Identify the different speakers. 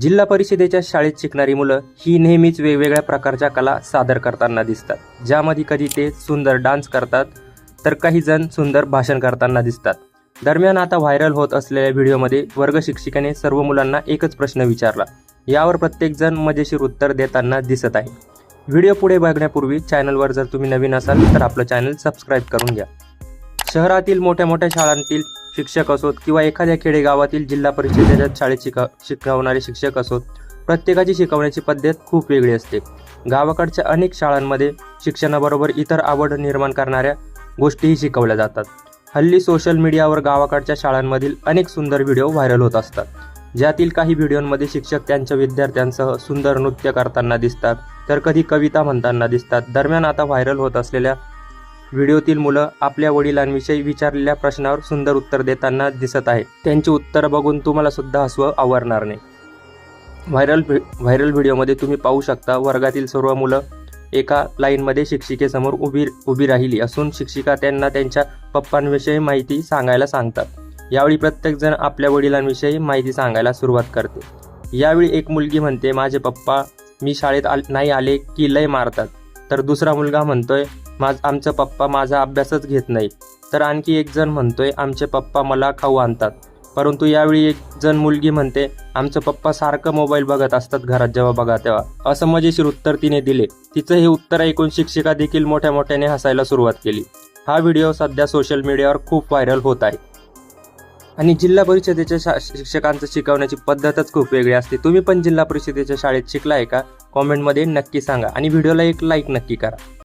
Speaker 1: जिल्हा परिषदेच्या शाळेत शिकणारी मुलं ही नेहमीच वेगवेगळ्या प्रकारच्या कला सादर करताना दिसतात. ज्यामध्ये कधी ते सुंदर डान्स करतात तर काही जण सुंदर भाषण करताना दिसतात. दरम्यान आता व्हायरल होत असलेल्या व्हिडिओमध्ये वर्ग शिक्षिकेने सर्व मुलांना एकच प्रश्न विचारला. यावर प्रत्येकजण मजेशीर उत्तर देताना दिसत आहे. व्हिडिओ पुढे बघण्यापूर्वी चॅनलवर जर तुम्ही नवीन असाल तर आपलं चॅनल सबस्क्राईब करून घ्या. शहरातील मोठ्या मोठ्या शाळांतील शिक्षक असोत किंवा एखाद्या खेडेगावातील जिल्हा परिषदेच्या शाळेत शिक शिकवणारे शिक्षक असोत प्रत्येकाची शिकवण्याची पद्धत खूप वेगळी असते. गावाकडच्या अनेक शाळांमध्ये शिक्षणाबरोबर इतर आवड निर्माण करणाऱ्या गोष्टीही शिकवल्या जातात. हल्ली सोशल मीडियावर गावाकडच्या शाळांमधील अनेक सुंदर व्हिडिओ व्हायरल होत असतात. ज्यातील काही व्हिडिओमध्ये शिक्षक त्यांच्या विद्यार्थ्यांसह सुंदर नृत्य करताना दिसतात तर कधी कविता म्हणताना दिसतात. दरम्यान आता व्हायरल होत असलेल्या व्हिडिओतील मुलं आपल्या वडिलांविषयी विचारलेल्या प्रश्नावर सुंदर उत्तर देताना दिसत आहे त्यांची उत्तरं बघून तुम्हाला सुद्धा हसवं आवरणार नाही. व्हायरल व्हायरल व्हिडिओमध्ये तुम्ही पाहू शकता वर्गातील सर्व मुलं एका लाईनमध्ये शिक्षिकेसमोर उभी उभी राहिली असून शिक्षिका त्यांना त्यांच्या पप्पांविषयी माहिती सांगायला सांगतात. यावेळी प्रत्येकजण आपल्या वडिलांविषयी माहिती सांगायला सुरुवात करते. यावेळी एक मुलगी म्हणते माझे पप्पा मी शाळेत आल नाही आले की लय मारतात. तर दुसरा मुलगा म्हणतोय माझ आमचा पप्पा माझा अभ्यासच घेत नाही तर आणखी एक जण म्हणतोय आमचे पप्पा मला खाऊ आणतात. परंतु यावेळी एक जण मुलगी म्हणते आमचं पप्पा सारखं मोबाईल बघत असतात घरात जेव्हा बघा तेव्हा. असं मजेशीर उत्तर तिने दिले. तिचं हे उत्तर ऐकून शिक्षिका देखील मोठ्या मोठ्याने हसायला सुरुवात केली. हा व्हिडिओ सध्या सोशल मीडियावर खूप व्हायरल होत आहे. आणि जिल्हा परिषदेच्या शा शिक्षकांचं शिकवण्याची पद्धतच खूप वेगळी असते. तुम्ही पण जिल्हा परिषदेच्या शाळेत शिकलाय का? कॉमेंटमध्ये नक्की सांगा. आणि व्हिडिओला एक लाईक नक्की करा.